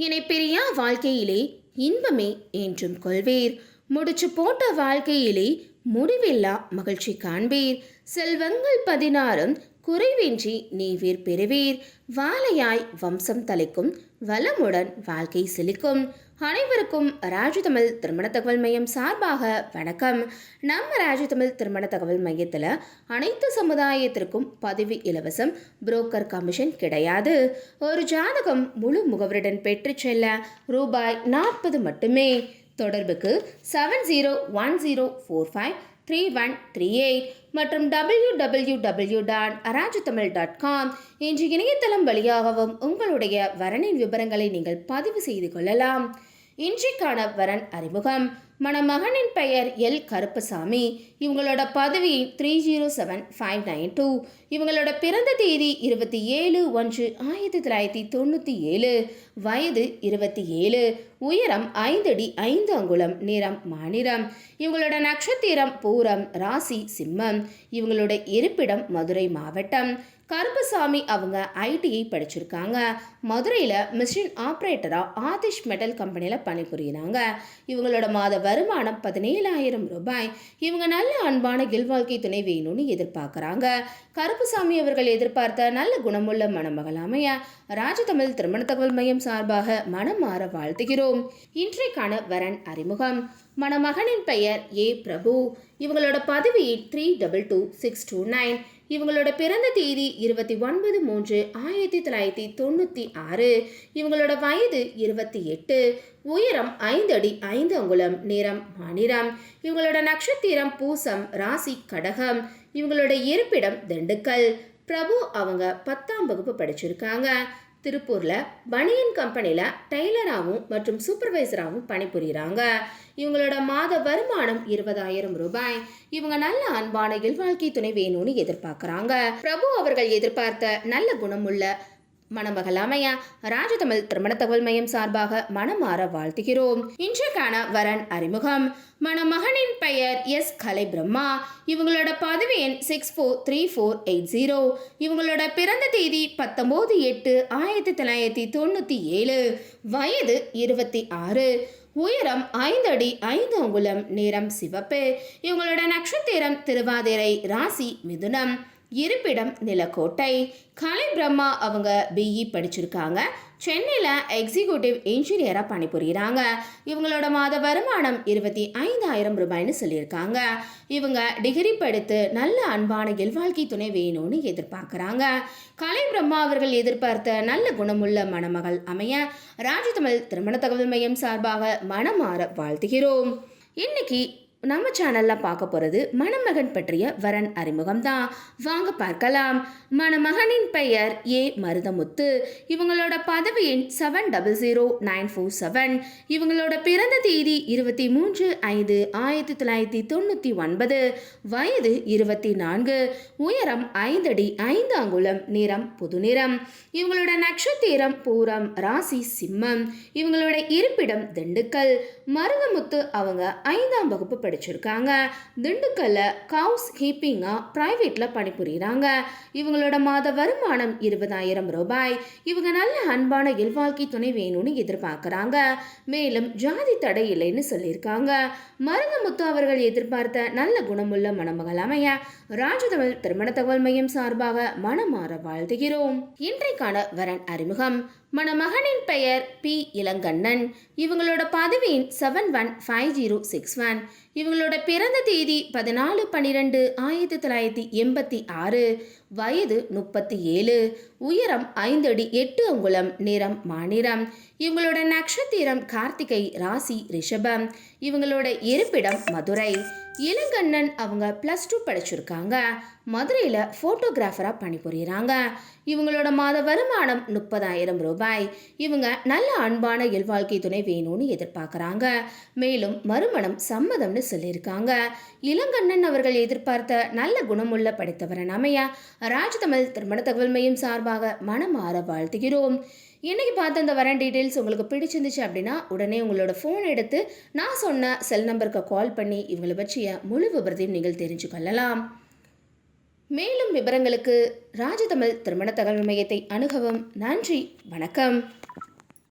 இணை பிரியா வாழ்க்கையிலே இன்பமே என்றும் கொள்வீர். முடிச்சு போட்ட வாழ்க்கையிலே முடிவில்லா மகிழ்ச்சி காண்பீர். செல்வங்கள் பதினாறும் குறைவின்றி நீவீர் பெறுவீர். வாழையாய் வம்சம் தலைக்கும் வளமுடன் வாழ்க்கை செழிக்கும். அனைவருக்கும் ராஜு தமிழ் திருமண தகவல் மையம் சார்பாக வணக்கம். நம்ம ராஜு தமிழ் திருமண தகவல் மையத்தில் அனைத்து சமுதாயத்திற்கும் பதவி இலவசம் புரோக்கர் கமிஷன் கிடையாது. ஒரு ஜாதகம் முழு முகவருடன் பெற்று செல்ல ரூபாய் நாற்பது மட்டுமே. தொடர்புக்கு seven zero one zero four five three one three eight மற்றும் டபிள்யூ டபிள்யூ டபிள்யூ டாட் அராஜுத்தமிழ் டாட் காம் என்ற இணையதளம் வழியாகவும் உங்களுடைய வரணின் விவரங்களை நீங்கள் பதிவு செய்து கொள்ளலாம். இன்றைக்கான வரன் அறிமுகம். மணமகனின் பெயர் எல். கருப்பசாமி. இவங்களோட பதவி three zero seven five nine two இவங்களோட பிறந்த தேதி இருபத்தி ஏழு ஒன்று ஆயிரத்தி தொள்ளாயிரத்தி தொண்ணூற்றி ஏழு. வயது இருபத்தி ஏழு. உயரம் ஐந்தடி ஐந்து அங்குலம் நிறம் மாநிறம் இவங்களோட நட்சத்திரம் பூரம் ராசி சிம்மம். இவங்களோட இருப்பிடம் மதுரை மாவட்டம். கருப்பசாமி அவங்க ஐடிஐ படிச்சிருக்காங்க. மதுரையில் மிஷின் ஆப்ரேட்டராக ஆதிஷ் மெட்டல் கம்பெனியில் பணிபுரியுறாங்க. இவங்களோட மாத வருமானம் பதினேழாயிரம் ரூபாய். இவங்க நல்ல அன்பான இல்வாழ்க்கை துணை வேணும்னு எதிர்பார்க்குறாங்க. கருப்புசாமி அவர்கள் எதிர்பார்த்த நல்ல குணமுள்ள மணமகள் அமைய ராஜதமிழ் திருமண தகவல் மையம் சார்பாக மனம் மாற வாழ்த்துகிறோம். இன்றைக்கான வரன் அறிமுகம். மணமகனின் பெயர் ஏ. பிரபு. இவங்களோட பதவி three double two six two nine இவங்களோட பிறந்த தேதி இருபத்தி ஒன்பது மூன்று ஆயிரத்தி தொள்ளாயிரத்தி தொண்ணூற்றி ஆறு. இவங்களோட வயது இருபத்தி எட்டு. உயரம் ஐந்து அடி ஐந்து அங்குலம் நிறம் மாநிலம் இவங்களோட நட்சத்திரம் பூசம் ராசி கடகம். இவங்களோட இருப்பிடம் திண்டுக்கல். பிரபு அவங்க பத்தாம் வகுப்பு படிச்சிருக்காங்க. திருப்பூரில் பனியன் கம்பெனியில் டெய்லராகவும் மற்றும் சூப்பர்வைசராகவும் பணிபுரிகிறாங்க இவங்களோட மாத வருமானம் இருபதாயிரம் ரூபாய். இவங்க நல்ல அன்பான இல்வாழ்க்கை துணை வேணும்னு எதிர்பார்க்குறாங்க. பிரபு அவர்கள் எதிர்பார்த்த நல்ல குணமுள்ள மணமகள் ராஜதமிழ் திருமண தகவல் மையம் சார்பாக மனமாற வாழ்த்துகிறோம். இன்றைக்கான வரன் அறிமுகம். மணமகனின் பெயர் எஸ் கலை பிரம்மா இவங்களோட பதவி எண் six four three four eight zero இவங்களோட பிறந்த தேதி பத்தொம்போது எட்டு ஆயிரத்தி தொள்ளாயிரத்தி தொண்ணூற்றி ஏழு. வயது இருபத்தி ஆறு. உயரம் ஐந்து அடி ஐந்து அங்குலம் நிறம் சிவப்பு. இவங்களோட நட்சத்திரம் திருவாதிரை ராசி மிதுனம். இருப்பிடம் நிலக்கோட்டை. கலை பிரம்மா அவங்க பிஇ படிச்சிருக்காங்க. சென்னையில் எக்ஸிக்யூட்டிவ் இன்ஜினியராக பணிபுரிகிறாங்க இவங்களோட மாத வருமானம் இருபத்தி ஐந்தாயிரம் ரூபாய்னு சொல்லியிருக்காங்க. இவங்க டிகிரி படித்து நல்ல அன்பான இல்வாழ்க்கை துணை வேணும்னு எதிர்பார்க்குறாங்க. கலை பிரம்மா அவர்கள் எதிர்பார்த்த நல்ல குணமுள்ள மணமகள் அமைய ராஜதமிழ் திருமண தகவல் மையம் சார்பாக மனமாற வாழ்த்துகிறோம். இன்னைக்கு நம்ம சேனலில் பார்க்க போகிறது மணமகன் பற்றிய வரன் அறிமுகம் தான் வாங்க பார்க்கலாம். மணமகனின் பெயர் ஏ மருதமுத்து. இவங்களோட பதவி எண் seven double zero nine four seven இவங்களோட பிறந்த தேதி இருபத்தி மூன்று ஐந்து ஆயிரத்தி தொள்ளாயிரத்தி தொண்ணூற்றி ஒன்பது. வயது இருபத்தி நான்கு. உயரம் ஐந்தடி ஐந்து அங்குலம் நிறம் புது நிறம். இவங்களோட நட்சத்திரம் பூரம் ராசி சிம்மம். இவங்களோட இருப்பிடம் திண்டுக்கல். மருதமுத்து அவங்க ஐந்தாம் வகுப்பு படிச்சிருக்காங்க. திண்டுக்கல்ல கவுஸ் ஹீப்பிங்காக ப்ரைவேட்டில் பணிபுரிகிறாங்க இவங்களோட மாத வருமானம் இருபதாயிரம் ரூபாய். இவங்க நல்ல அன்பான இல்வாழ்க்கை துணை வேணும்னு எதிர்பார்க்குறாங்க. மேலும் ஜாதி தடை இல்லைன்னு சொல்லியிருக்காங்க. மருதமுத்து அவர்கள் எதிர்பார்த்த நல்ல குணமுள்ள மணமகள் அமைய ராஜதமிழ் திருமண தகவல் மையம் சார்பாக மனமாற வாழ்த்துகிறோம். இன்றைக்கான வரன் அறிமுகம். மணமகனின் பெயர் பி. இளங்கண்ணன். இவங்களோட பதவியின் seven one five zero six one இவங்களோட பிறந்த தேதி பதினாலு பன்னிரெண்டு ஆயிரத்தி தொள்ளாயிரத்தி எண்பத்தி ஆறு. வயது முப்பத்தி ஏழு. உயரம் ஐந்து அடி எட்டு அங்குலம். நிறம் மாநிறம் இவங்களோட நட்சத்திரம் கார்த்திகை ராசி ரிஷபம். இவங்களோட இருப்பிடம் மதுரை. இளங்கண்ணன் அவங்க ப்ளஸ் டூ படிச்சிருக்காங்க. மதுரையில் ஃபோட்டோகிராஃபராக பணிபுரிகிறாங்க இவங்களோட மாத வருமானம் முப்பதாயிரம் ரூபாய். இவங்க நல்ல அன்பான இல்வாழ்க்கை துணை வேணும்னு எதிர்பார்க்குறாங்க. மேலும் மறுமணம் சம்மதம்னு சொல்லியிருக்காங்க. இளங்கண்ணன் அவர்கள் எதிர்பார்த்த நல்ல குணமுள்ள படித்தவரன் அமைய ராஜதமிழ் திருமண தகவல் மையம் சார்பாக மனமாற வாழ்த்துகிறோம். இன்றைக்கி பார்த்த இந்த வரன் டீட்டெயில்ஸ் உங்களுக்கு பிடிச்சிருந்துச்சு அப்படின்னா உடனே உங்களோட ஃபோன் எடுத்து நான் சொன்ன செல் நம்பருக்கு கால் பண்ணி இவங்களை பற்றிய முழு விபரத்தையும் நீங்கள் தெரிஞ்சு கொள்ளலாம். மேலும் விவரங்களுக்கு ராஜதமிழ் திருமண தகவல் மையத்தை அணுகவும். நன்றி வணக்கம்.